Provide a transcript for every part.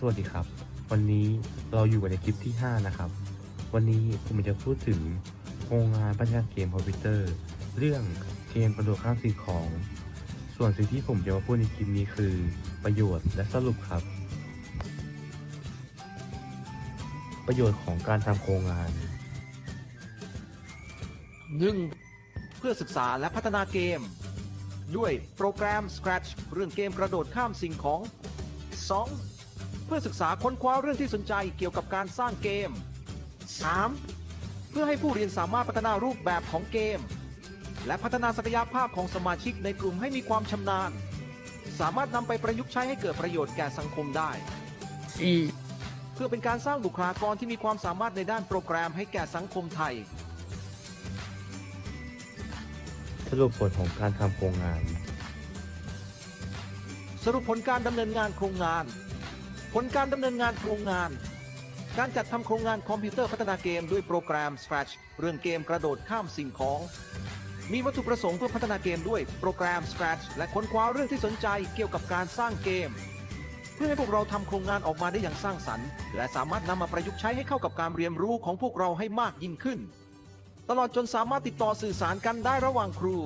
สวัสดีครับ วันนี้เราอยู่กันในคลิปที่ 5 นะครับ วันนี้ผมจะพูดถึงโครงงานพัฒนาเกมคอมพิวเตอร์ เรื่องเกมกระโดดข้ามสิ่งของ ส่วนสิ่งที่ผมจะมาพูดในคลิปนี้คือ ประโยชน์และสรุปครับ ประโยชน์ของการทำโครงงาน 1. เพื่อศึกษาและพัฒนาเกม ด้วยโปรแกรม Scratch เรื่องเกมกระโดดข้ามสิ่งของ 2. เพื่อศึกษาค้นคว้าเรื่องที่สนใจเกี่ยวกับการสร้างเกม 3. เพื่อให้ผู้เรียนสามารถพัฒนารูปแบบของเกม และพัฒนาศักยภาพของสมาชิกในกลุ่มให้มีความชำนาญ สามารถนำไปประยุกต์ใช้ให้เกิดประโยชน์แก่สังคมได้ 4. เพื่อเป็นการสร้างบุคลากรที่มีความสามารถในด้านโปรแกรมให้แก่สังคมไทย สรุปผลของการทำโครงงาน สรุปผลการดำเนินงานโครงงาน ผลการดำเนินงานโครงงาน การจัดทำโครงงานคอมพิวเตอร์พัฒนาเกมด้วยโปรแกรม Scratch เรื่องเกมกระโดดข้ามสิ่งของ มีวัตถุประสงค์เพื่อพัฒนาเกมด้วยโปรแกรม Scratch และค้นคว้าเรื่องที่สนใจเกี่ยวกับการสร้างเกม เพื่อให้พวกเราทำโครงงานออกมาได้อย่างสร้างสรรค์ และสามารถนำมาประยุกต์ใช้ให้เข้ากับการเรียนรู้ของพวกเราให้มากยิ่งขึ้น ตลอดจนสามารถติดต่อสื่อสารกันได้ระหว่างครู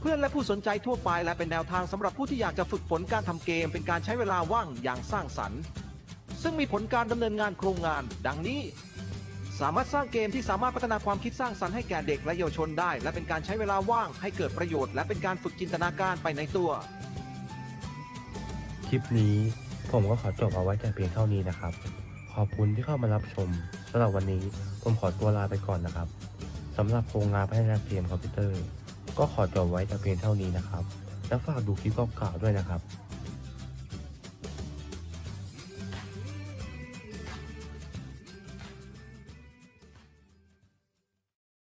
เพื่อนและผู้สนใจทั่วไปและเป็นแนวทางสำหรับผู้ที่อยากจะฝึกฝนการทำเกมเป็นการใช้เวลาว่างอย่างสร้างสรรค์ ซึ่งมีผลการดำเนินงานโครงงาน ดังนี้ สามารถสร้างเกมที่สามารถพัฒนาความคิดสร้างสรรค์ให้แก่เด็กและเยาวชนได้ และเป็นการใช้เวลาว่างให้เกิดประโยชน์ และเป็นการฝึกจินตนาการไปในตัว คลิปนี้ผมก็ขอจบเอาไว้แต่เพียงเท่านี้นะครับ ขอบคุณที่เข้ามารับชมสำหรับวันนี้ผมขอตัวลาไปก่อนนะครับสำหรับโครงงานพัฒนาเกมคอมพิวเตอร์ ก็ขอจบไว้แต่เพียงเท่านี้นะครับ แล้วฝากดูคลิปเก่าๆด้วยนะครับ